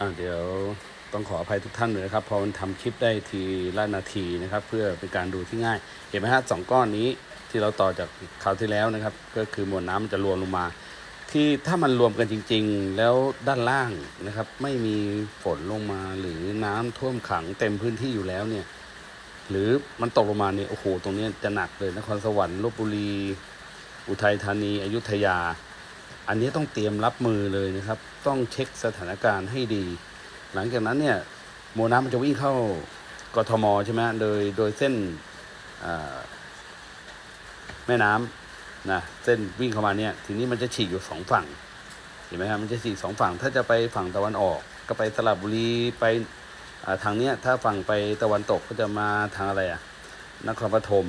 อ่าเดี๋ยวต้องขออภัยทุกท่านเลยนะครับ พอมันทำคลิปได้ทีละนาทีนะครับ เพื่อเป็นการดูที่ง่าย เห็นไหมฮะสองก้อนนี้ที่เราต่อจากคราวที่แล้วนะครับ ก็คือมวลน้ำมันจะรวมลงมา ที่ถ้ามันรวมกันจริง ๆ แล้วด้านล่างนะครับ ไม่มีฝนลงมาหรือน้ำท่วมขังเต็มพื้นที่อยู่แล้วเนี่ย หรือมันตกลงมาเนี่ยโอ้โหตรงนี้จะหนักเลยนครสวรรค์ลบบุรี อุทัยธานีอยุธยา อันนี้ต้องเตรียมรับมือเลยนะครับ ต้องเช็คสถานการณ์ให้ดี หลังจากนั้นเนี่ยมวลน้ำมันจะวิ่งเข้ากทมใช่ไหมโดยโดยเส้นแม่น้ำนะเส้นวิ่งเข้ามาเนี่ยทีนี้มันจะฉีกอยู่สองฝั่งเห็นไหมครับมันจะฉีกสองฝั่ง ถ้าจะไปฝั่งตะวันออก ก็ไปสระบุรีไปทางเนี้ยถ้าฝั่งไปตะวันตกก็จะมาทางอะไรอะนครปฐม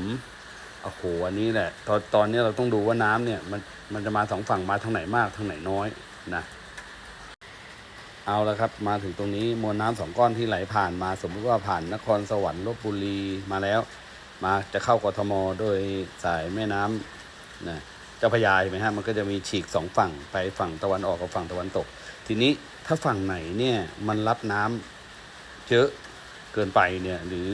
โอ้โหอันนี้แหละตอนตอนนี้เราต้องดูว่าน้ำเนี่ยมันมันจะมาสองฝั่งมาทางไหนมากทางไหนน้อยนะเอาละครับ มาถึงตรงนี้มวลน้ำสองก้อนที่ไหลผ่านมาสมมติว่าผ่านนครสวรรค์ลบบุรีมาแล้ว มาจะเข้ากทมโดยสายแม่น้ำนะเจ้าพยาเห็นไหมฮะมันก็จะมีฉีกสองฝั่งไปฝั่งตะวันออกกับฝั่งตะวันตก ทีนี้ถ้าฝั่งไหนเนี่ยมันรับน้ำเยอะเกินไปเนี่ยหรือ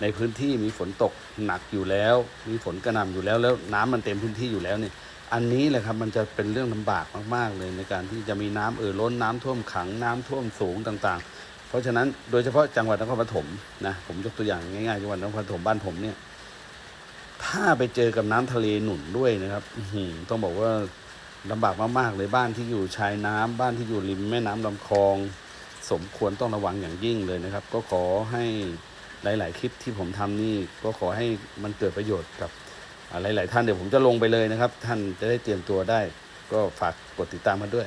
ในพื้นที่มีฝนตกหนักอยู่แล้ว มีฝนกระหน่ำอยู่แล้วแล้วน้ำมันเต็มพื้นที่อยู่แล้วเนี่ยอันนี้แหละครับมันจะเป็นเรื่องลำบากมาก ๆ เลยในการที่จะมีน้ำเอ่อล้นน้ำท่วมขังน้ำท่วมสูงต่างๆ เพราะฉะนั้นโดยเฉพาะจังหวัดนครปฐมนะผมยกตัวอย่างง่ายๆจังหวัดนครปฐมบ้านผมเนี่ยถ้าไปเจอกับน้ำทะเลหนุนด้วยนะครับต้องบอกว่าลำบากมากๆเลยบ้านที่อยู่ชายน้ำบ้านที่อยู่ริมแม่น้ำลำคลอง สมควรต้องระวังอย่างยิ่งเลยนะครับ ก็ขอให้ หลาย ๆ คลิปที่ผมทำนี่ก็ขอให้มันเกิดประโยชน์กับหลาย ๆ ท่านเดี๋ยวผมจะลงไปเลยนะครับ ท่านจะได้เตรียมตัวได้ ก็ฝากกดติดตามมาด้วย